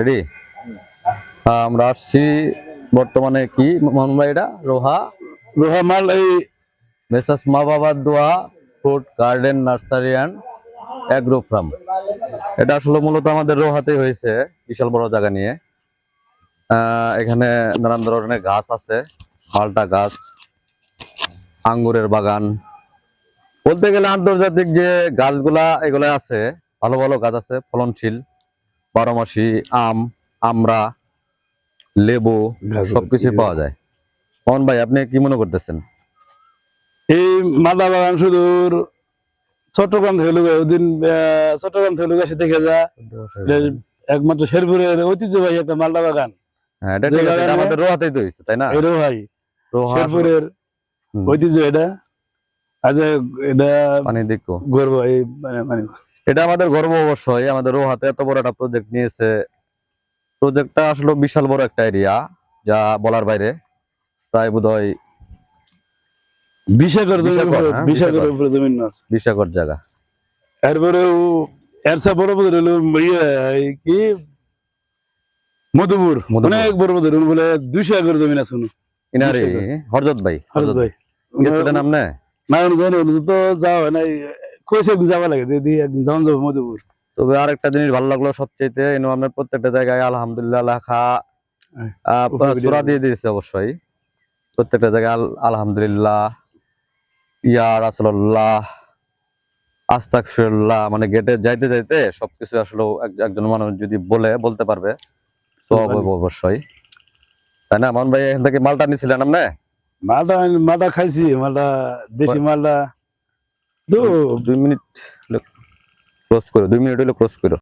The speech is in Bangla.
রেডি আমরা আসছি বর্তমানে কি? এটা? রোহা? রোহা মাল এই মেসাস মা বাবার দোয়া fruit garden nursery and agro farm. এটা আসলে মূলত আমাদের রোহাতে হয়েছে বিশাল বড় জায়গা নিয়ে। এখানে নানান ধরনের গাছ আছে মালটা গাছ আঙ্গুরের বাগান। বলতে গেলে আন্তর্জাতিক যে গাছগুলা এগুলা আছে ভালো ভালো গাছ আছে ফলনশীল। বারোমাসি আম আমরা লেবু সবকিছু পাওয়া যায়। মোহন ভাই আপনি কি মনে করতেছেন? এই মালদা বাগান শুধু চট্টগ্রাম থেকে লোক ওদিন চট্টগ্রাম থেকে লোক এসে দেখে যা। একমাত্র শেরপুরের ঐতিহ্যবাহী একটা মালদা বাগান। হ্যাঁ এটা ঠিক আছে আমাদের রোহাতেই তো হয়েছে তাই না? এই রোহাই রোহা শেরপুরের ঐতিহ্য এটা। আচ্ছা এটা পানি দেখো গর্ব এই মানে মানে এটা আমাদের গর্ব অবশ্যই আমাদের রোহাতে এত বড় একটা প্রজেক্ট নিয়েছে। প্রজেক্টটা আসলে বিশাল বড় একটা এরিয়া যা বলার বাইরে। প্রায় বিশ একর, হ্যাঁ, বিশ বিশ একর। উপরে জমিন আছে। বিশ একর জায়গা। এরপরেও এরসা বড় বড় হলো ইয়ে কি? মধুপুর। মধুপুর। অনেক বড় বড় বলে দুইশো একর জমিন আছে ইনারে হরজত ভাই হরজত। না? তো যাওয়া হয় নাই। যাওয়া লাগে দিদি একদিন যাওয়া যাব মধুপুর। তবে আরেকটা জিনিস ভালো লাগল সবচেয়ে এনে আপনার প্রত্যেকটা জায়গায় আলহামদুলিল্লাহ লেখা হ্যাঁ, সূরা দিয়ে দিয়েছে অবশ্যই। প্রত্যেকটা জায়গায় আলহামদুলিল্লাহ ইয়া রাসূলুল্লাহ আস্তাগফিরুল্লাহ মানে গেটে যাইতে যাইতে সবকিছু আসলে এক- একজন মানুষ যদি বলে বলতে পারবে তো অবশ্যই। তাই না মন ভাই এখান থেকে মালটা নিছিলেন আপনি? মালটা মালটা খাইছি মালটা দেশি মালটা। দুই মিনিট ক্রস করো দুই মিনিট হইলে ক্রস করো।